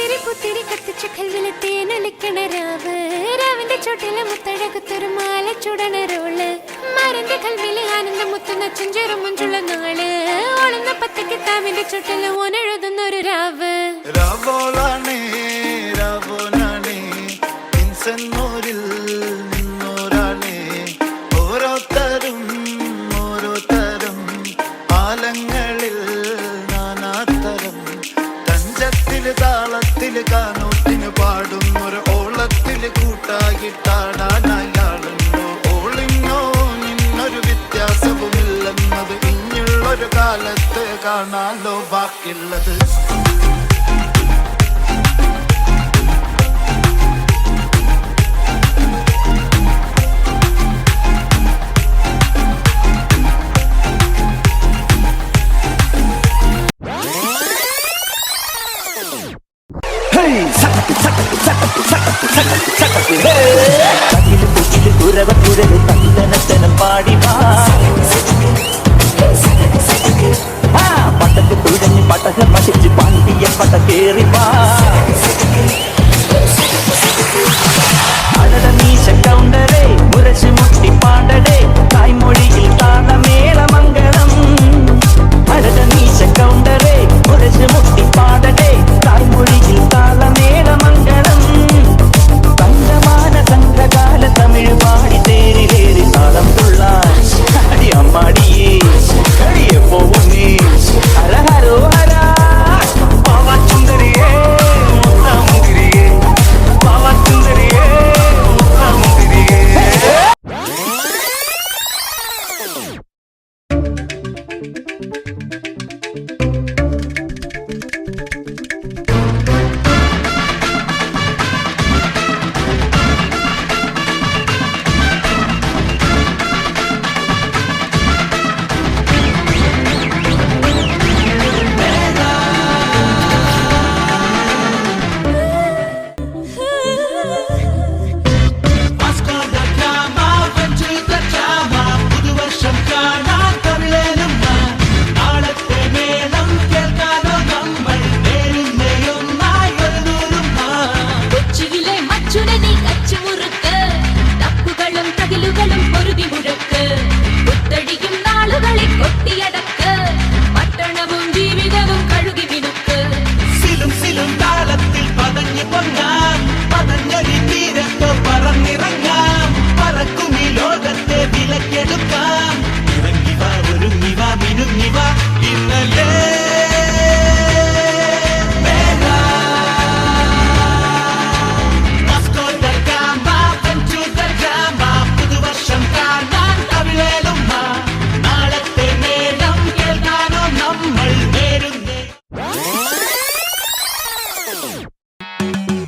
ഇത്തിരി പുത്തിരി കത്തിച്ച കൽവിലെ തേനൊലിക്കണ രാവ്. രാവിന്റെ ചോട്ടിലെ മുത്തഴകത്തൊരു മാല ചുടണ റോൾ മരന്റെ കൽവിലെ ആനന്ദം മുത്തുന്ന ചെഞ്ചെറും മുഞ്ചുള്ള നാൾ. ഓളുന്ന പത്തക്ക് താമിന്റെ ചോട്ടിൽ ഓനെഴുതുന്ന ഒരു രാവ്. രാവോളാണേ രാവോനാണേ ഇൻസന്നൂരിൽ നിന്നോരാണേ ഓരോരുത്തരും ഓരോരുത്തരും ആലങ്ങളിൽ നാനാത്തരം തഞ്ചത്തിൽ താളത്തിൽ കാനൂത്തിന് പാടും. ഒരു ഓളത്തിൽ കൂട്ടായിട്ടാടാനായാളുണ്ടോ ഓളിങ്ങോ നിന്നൊരു വ്യത്യാസവുമില്ലെന്നത് ഇനിയുള്ളൊരു കാലത്ത് കാണാലോ ബാക്കിയുള്ളത്. சிறு தந்தனத்தனம் பாடிவா பட்டக்கு துழஞ்சி பட்டக மகிழ்ச்சி Pandya பட்டக்கேறிவா The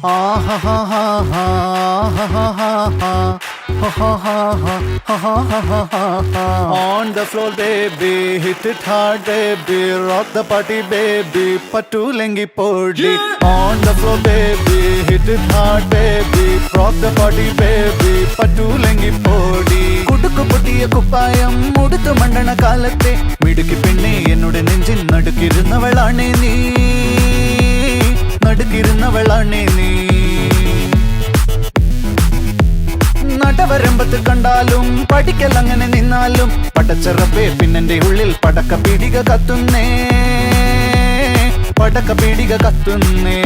On the floor, baby, hit it hard, baby, rock the party, baby, patu lengi podi. On the floor, baby, hit it hard, baby, rock the party, baby, patu lengi podi. குடுக்கு புட்டிய குப்பாயம் முடித்து மண்டன காலத்தே மிடுக்கி பெண்ணே என்னுடைய நெஞ்சின் நடுக்கிருந்தவளானே நீ നടുക്കിരുന്നവളാണേ നീ. നടവരമ്പത്ത് കണ്ടാലും പഠിക്കൽ അങ്ങനെ നിന്നാലും പടച്ചറപ്പേ പിന്നെന്റെ ഉള്ളിൽ പടക്ക പീടിക കത്തുന്നേ പടക്ക പീടിക കത്തുന്നേ.